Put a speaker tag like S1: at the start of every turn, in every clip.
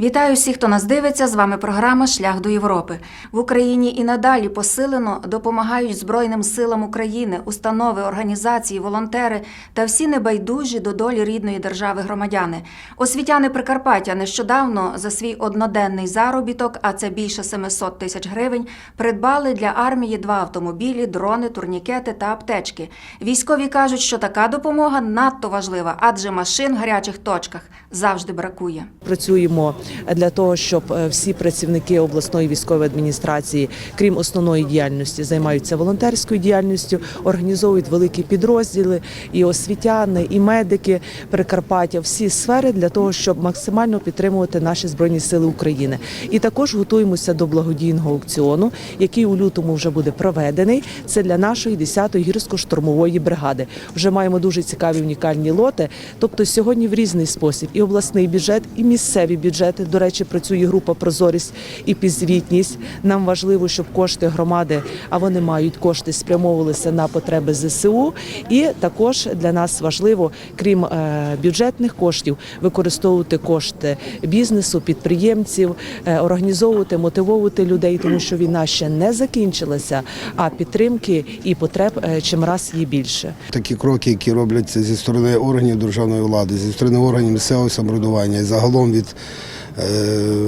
S1: Вітаю всіх, хто нас дивиться. З вами програма Шлях до Європи. В Україні і надалі посилено допомагають Збройним силам України, установи, організації, волонтери та всі небайдужі до долі рідної держави громадяни. Освітяни Прикарпаття нещодавно за свій одноденний заробіток, а це більше 700 тисяч гривень, придбали для армії два автомобілі, дрони, турнікети та аптечки. Військові кажуть, що така допомога надто важлива, адже машин в гарячих точках завжди бракує.
S2: Працюємо для того, щоб е, всі працівники обласної військової адміністрації, крім основної діяльності, займаються волонтерською діяльністю, організовують великі підрозділи, і освітяни, і медики Прикарпаття, всі сфери для того, щоб максимально підтримувати наші збройні сили України. І також готуємося до благодійного аукціону, який у лютому вже буде проведений. Це для нашої 10-ї гірсько-штурмової бригади. Вже маємо дуже цікаві унікальні лоти. Тобто сьогодні в різний спосіб і обласний бюджет, і місцеві бюджети. До речі, працює група Прозорість і підзвітність. Нам важливо, щоб кошти громади, а вони мають кошти, спрямовувалися на потреби ЗСУ. І також для нас важливо, крім е, бюджетних коштів, використовувати кошти бізнесу, підприємців, е, організовувати, мотивовувати людей, тому що війна ще не закінчилася, а підтримки і потреб е, чим раз є більше.
S3: Такі кроки, які робляться зі сторони органів державної влади, зі сторони органів місцевого самоврядування загалом від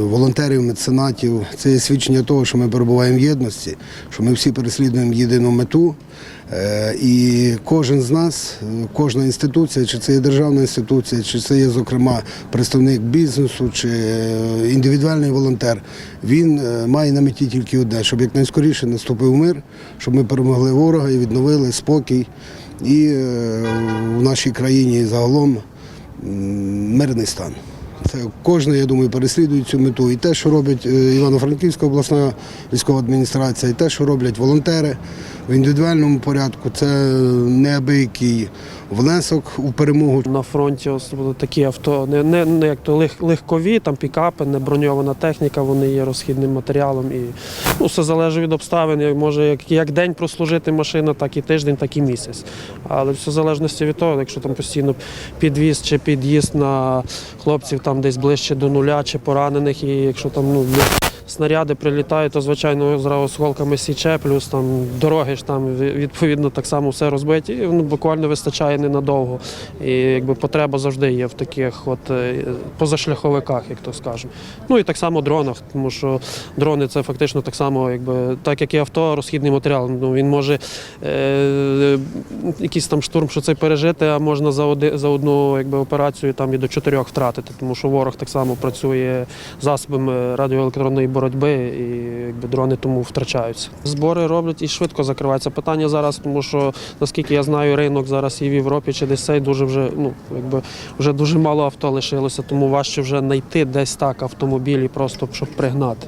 S3: волонтерів, меценатів, це є свідчення того, що ми перебуваємо в єдності, що ми всі переслідуємо єдину мету. Е, І кожен з нас, е, кожна інституція, чи це є державна інституція, чи це є, зокрема, представник бізнесу, чи е, індивідуальний волонтер, він е, має на меті тільки одне, щоб якнайскоріше наступив мир, щоб ми перемогли ворога і відновили спокій і е, в нашій країні загалом мирний стан. Кожен, я думаю, переслідує цю мету. І те, що робить е, Івано-Франківська обласна військова адміністрація, і те, що роблять волонтери в індивідуальному порядку, це неабиякий внесок у перемогу.
S4: На фронті особливо такі авто не, не, не як то лег, легкові, там пікапи, не броньована техніка, вони є розхідним матеріалом. І ну, все залежить від обставин. Може як, як день прослужити машина, так і тиждень, так і місяць. Але все залежності від того, якщо там постійно підвіз чи під'їзд на хлопців там десь ближче до нуля чи поранених, і якщо там ну. Снаряди прилітають, то звичайно зразу осколками січе, плюс там дороги ж там відповідно так само все розбиті. І ну, буквально вистачає ненадовго. І якби потреба завжди є в таких от е, позашляховиках, як то скажемо. Ну і так само дронах, тому що дрони це фактично так само, якби так як і авто, розхідний матеріал. Ну він може е, якийсь там штурм, що це пережити, а можна за оди, за одну якби операцію там і до чотирьох втратити, тому що ворог так само працює засобами радіоелектронної боротьби, і якби дрони тому втрачаються. Збори роблять і швидко закриваються. Питання зараз, тому що наскільки я знаю, ринок зараз і в Європі чи десь цей дуже вже ну якби вже дуже мало авто лишилося, тому важче вже знайти десь так автомобілі, просто щоб пригнати.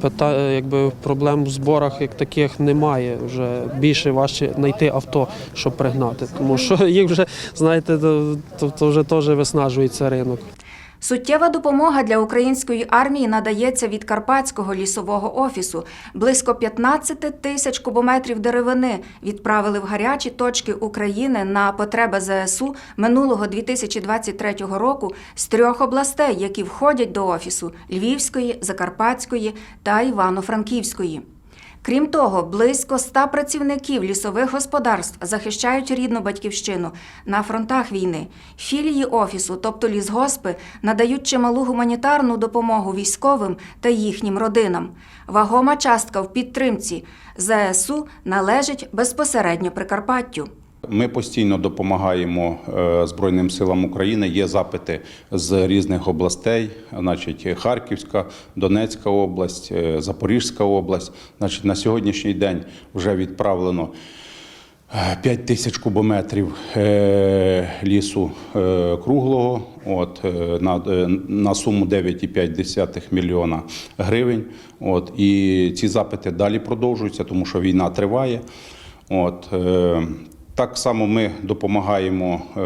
S4: Пита, якби проблем в зборах як таких немає. Вже більше важче знайти авто, щоб пригнати, тому що їх вже знаєте, то, то вже теж виснажується ринок.
S1: Суттєва допомога для української армії надається від Карпатського лісового офісу. Близько 15 тисяч кубометрів деревини відправили в гарячі точки України на потреби ЗСУ минулого 2023 року з трьох областей, які входять до офісу Львівської, Закарпатської та Івано-Франківської. Крім того, близько ста працівників лісових господарств захищають рідну батьківщину на фронтах війни. Філії офісу, тобто лісгоспи, надають чималу гуманітарну допомогу військовим та їхнім родинам. Вагома частка в підтримці ЗСУ належить безпосередньо Прикарпаттю.
S5: Ми постійно допомагаємо е, Збройним силам України. Є запити з різних областей, значить Харківська, Донецька область, е, Запорізька область. Значить, на сьогоднішній день вже відправлено 5 тисяч кубометрів е, лісу е, круглого от, е, на, е, на суму 9,5 мільйона гривень. От, і ці запити далі продовжуються, тому що війна триває. От, е, Так само ми допомагаємо е,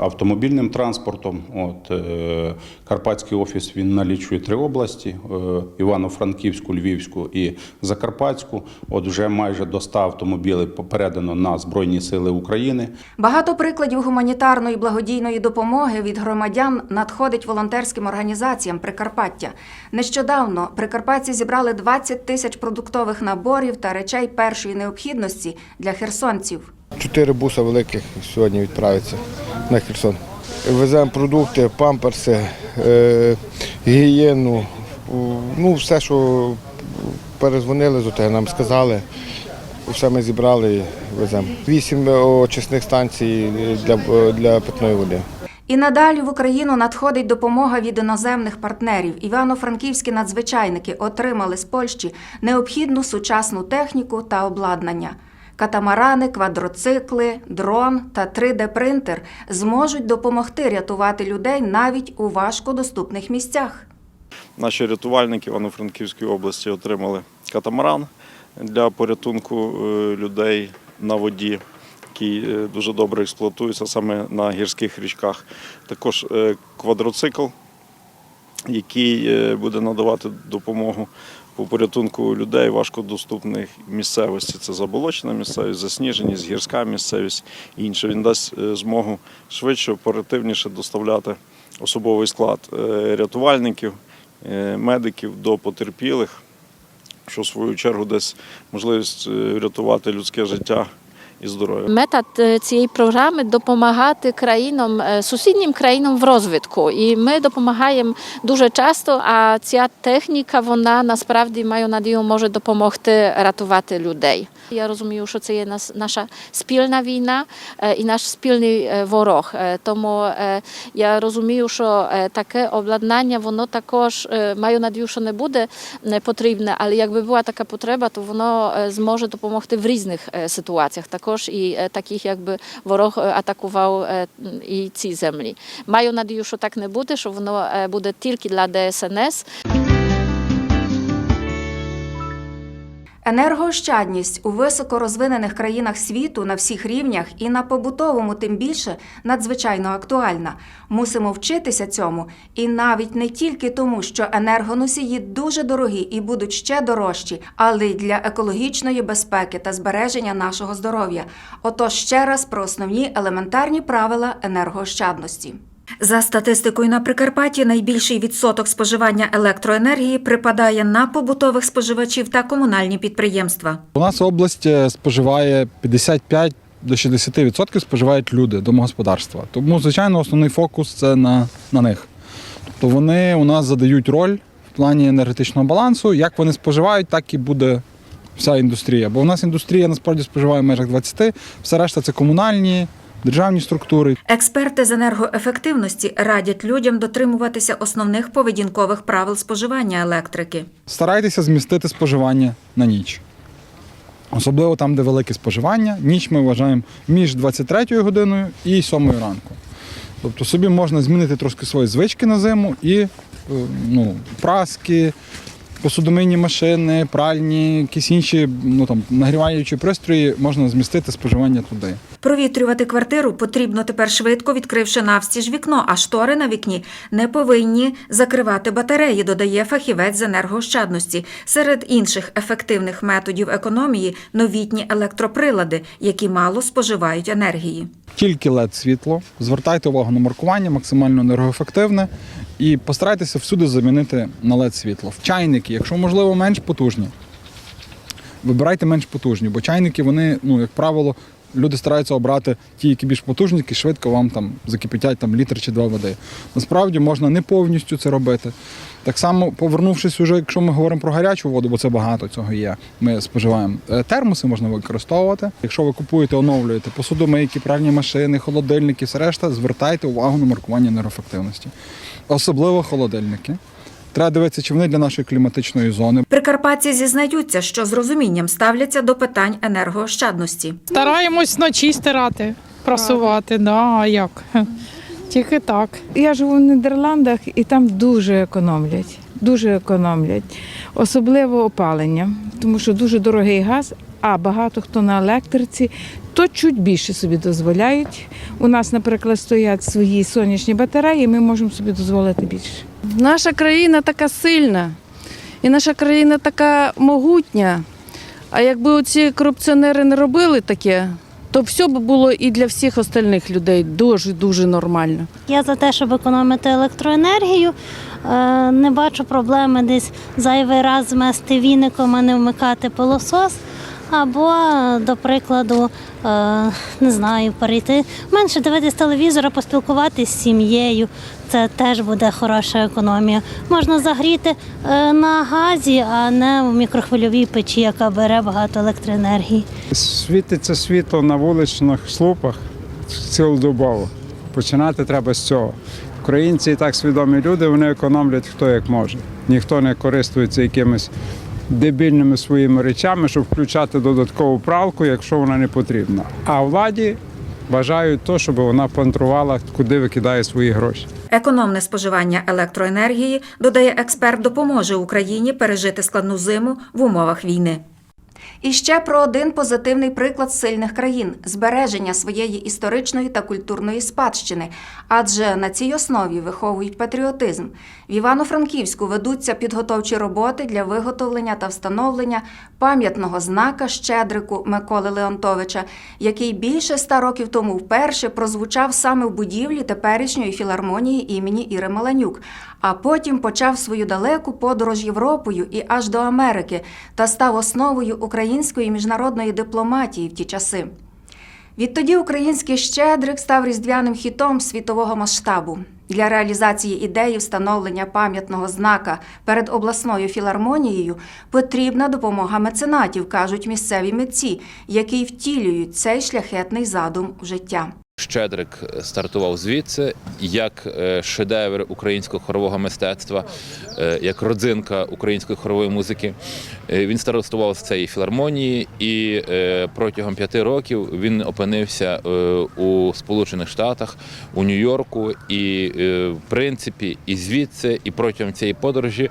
S5: автомобільним транспортом. От, е, Карпатський офіс він налічує три області: е, Івано-Франківську, Львівську і Закарпатську. От вже майже до 100 автомобілів передано на Збройні Сили України.
S1: Багато прикладів гуманітарної благодійної допомоги від громадян надходить волонтерським організаціям Прикарпаття. Нещодавно прикарпатці зібрали 20 тисяч продуктових наборів та речей першої необхідності для херсонців.
S6: Чотири буса великих сьогодні відправиться на Херсон. Веземо продукти, памперси, е, гігієну, ну все, що перезвонили з нам сказали. Все ми зібрали і веземо. Вісім очисних станцій для, для питної води.
S1: І надалі в Україну надходить допомога від іноземних партнерів. Івано-франківські надзвичайники отримали з Польщі необхідну сучасну техніку та обладнання. Катамарани, квадроцикли, дрон та 3D-принтер зможуть допомогти рятувати людей навіть у важкодоступних місцях.
S7: Наші рятувальники Івано-Франківської області отримали катамаран для порятунку е, людей на воді, який е, дуже добре експлуатується саме на гірських річках. Також е, квадроцикл, який буде надавати допомогу по порятунку людей важкодоступних місцевості. Це заболочена місцевість, засніженість, гірська місцевість і інше. Він дасть е, змогу швидше, оперативніше доставляти особовий склад е, рятувальників, е, медиків до потерпілих, що в свою чергу дасть можливість врятувати людське життя і здоров'я.
S8: Мета е, цієї програми допомагати країнам, е, сусіднім країнам в розвитку. І ми допомагаємо дуже часто. А ця техніка, вона насправді маю надію, може допомогти рятувати людей. Я розумію, що це є наша спільна війна е, і наш спільний ворог. Тому я розумію, що таке обладнання, воно також маю надію, що не буде не потрібне, але якби була така потреба, то воно зможе допомогти в різних ситуаціях, також і е, таких, якби ворог е, атакував е, і ці землі. Маю надію, що так не буде, що воно буде тільки для ДСНС.
S1: Енергоощадність у високорозвинених країнах світу на всіх рівнях і на побутовому тим більше надзвичайно актуальна. Мусимо вчитися цьому, і навіть не тільки тому, що енергоносії дуже дорогі і будуть ще дорожчі, але й для екологічної безпеки та збереження нашого здоров'я. Отож ще раз про основні елементарні правила енергоощадності. За статистикою на Прикарпатті, найбільший відсоток споживання електроенергії припадає на побутових споживачів та комунальні підприємства.
S9: У нас область е, споживає 55 до 60% споживають люди, домогосподарства. Тому, звичайно, основний фокус це на, на них. Тобто вони у нас задають роль в плані енергетичного балансу. Як вони споживають, так і буде вся індустрія. Бо у нас індустрія насправді споживає в межах 20, все решта це комунальні, державні структури.
S1: Експерти з енергоефективності радять людям дотримуватися основних поведінкових правил споживання електрики.
S9: Старайтеся змістити споживання на ніч. Особливо там, де велике споживання. Ніч ми вважаємо між 23 годиною і 7 ранку. Тобто собі можна змінити трошки свої звички на зиму і е, ну, праски, посудомийні машини, пральні, якісь інші ну, там, нагріваючі пристрої можна змістити споживання туди.
S1: Провітрювати квартиру потрібно тепер швидко, відкривши навстіж вікно, а штори на вікні не повинні закривати батареї, додає фахівець з енергоощадності. Серед інших ефективних методів економії новітні електроприлади, які мало споживають енергії.
S9: Тільки led світло. Звертайте увагу на маркування, максимально енергоефективне. І постарайтеся всюди замінити на led світло. Чайники, якщо можливо, менш потужні. Вибирайте менш потужні, бо чайники, вони, ну, як правило, люди стараються обрати ті, які більш потужні, які швидко вам там закипятять там, літр чи два води. Насправді можна не повністю це робити. Так само, повернувшись уже, якщо ми говоримо про гарячу воду, бо це багато цього є, ми споживаємо. е, Термоси можна використовувати. Якщо ви купуєте, оновлюєте посудомийки, пральні машини, холодильники, все решта, звертайте увагу на маркування енергоефективності. Особливо холодильники. Треба дивитися, чи вони для нашої кліматичної зони.
S1: Прикарпатці зізнаються, що з розумінням ставляться до питань енергоощадності.
S10: Стараємось вночі стирати, прасувати, да, а як? Тільки так.
S11: Я живу в Нідерландах і там дуже економлять. Дуже економлять, особливо опалення, тому що дуже дорогий газ, а багато хто на електриці, то чуть більше собі дозволяють. У нас, наприклад, стоять свої сонячні батареї, ми можемо собі дозволити більше.
S12: Наша країна така сильна, і наша країна така могутня. А якби оці корупціонери не робили таке, то все б було і для всіх остальних людей дуже дуже нормально.
S13: Я за те, щоб економити електроенергію. Е, Не бачу проблеми десь зайвий раз змести віником, а не вмикати пилосос. Або, до прикладу, е, не знаю, перейти менше дивитись телевізора, поспілкуватися з сім'єю. Це теж буде хороша економія. Можна загріти е, на газі, а не в мікрохвильовій печі, яка бере багато електроенергії.
S14: Світиться світло на вуличних слупах цілодобово. Починати треба з цього. Українці і так свідомі люди, вони економлять хто як може. Ніхто не користується якимись дебільними своїми речами, щоб включати додаткову пралку, якщо вона не потрібна. А владі бажають то, щоб вона пантрувала, куди викидає свої гроші.
S1: Економне споживання електроенергії, додає експерт, допоможе Україні пережити складну зиму в умовах війни. І ще про один позитивний приклад сильних країн збереження своєї історичної та культурної спадщини, адже на цій основі виховують патріотизм. В Івано-Франківську ведуться підготовчі роботи для виготовлення та встановлення пам'ятного знака Щедрику Миколи Леонтовича, який більше ста років тому вперше прозвучав саме в будівлі теперішньої філармонії імені Іри Маланюк, а потім почав свою далеку подорож Європою і аж до Америки та став основою української міжнародної дипломатії в ті часи. Відтоді український щедрик став різдвяним хітом світового масштабу. Для реалізації ідеї встановлення пам'ятного знака перед обласною філармонією потрібна допомога меценатів, кажуть місцеві митці, які втілюють цей шляхетний задум в життя.
S15: Щедрик стартував звідси як е, шедевр українського хорового мистецтва, е, як родзинка української хорової музики. Е, Він стартував з цієї філармонії, і е, протягом п'яти років він опинився е, у Сполучених Штатах, у Нью-Йорку, і е, в принципі, і звідси, і протягом цієї подорожі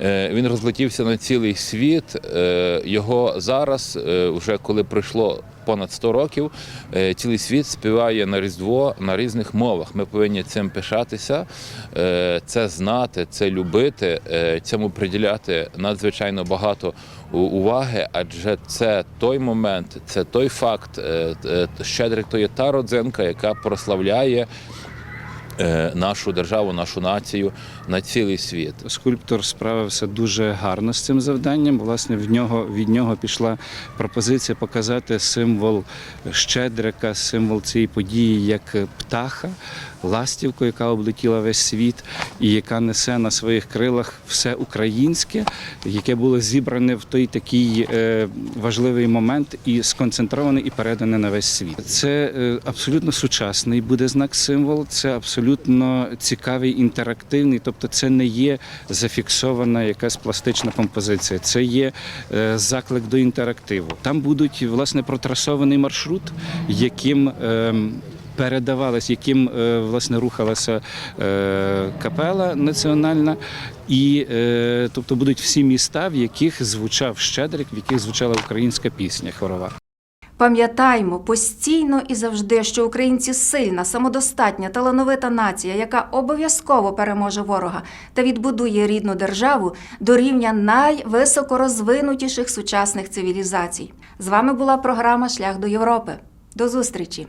S15: е, він розлетівся на цілий світ. Е, Його зараз, е, вже коли пройшло понад 100 років, е, цілий світ співає на Різдво на різних мовах. Ми повинні цим пишатися, е, це знати, це любити, е, цьому приділяти надзвичайно багато уваги, адже це той момент, це той факт. Щедрик то є та родзинка, яка прославляє. Е, Нашу державу, нашу націю на цілий світ.
S16: Скульптор справився дуже гарно з цим завданням. Власне, в нього від нього пішла пропозиція показати символ Щедрика, символ цієї події як птаха, ластівку, яка облетіла весь світ, і яка несе на своїх крилах все українське, яке було зібране в той такий е, важливий момент і сконцентроване і передане на весь світ. Це е, абсолютно сучасний буде знак символ. Це абсолютно цікавий, інтерактивний. Тобто, це не є зафіксована якась пластична композиція. Це є е, заклик до інтерактиву. Там будуть власне протрасований маршрут, яким ем, передавалась, яким е, власне рухалася е, капела національна, і тобто будуть всі міста, в яких звучав щедрик, в яких звучала українська пісня хорова.
S1: Пам'ятаймо постійно і завжди, що українці сильна, самодостатня, талановита нація, яка обов'язково переможе ворога та відбудує рідну державу до рівня найвисокорозвинутіших сучасних цивілізацій. З вами була програма Шлях до Європи. До зустрічі!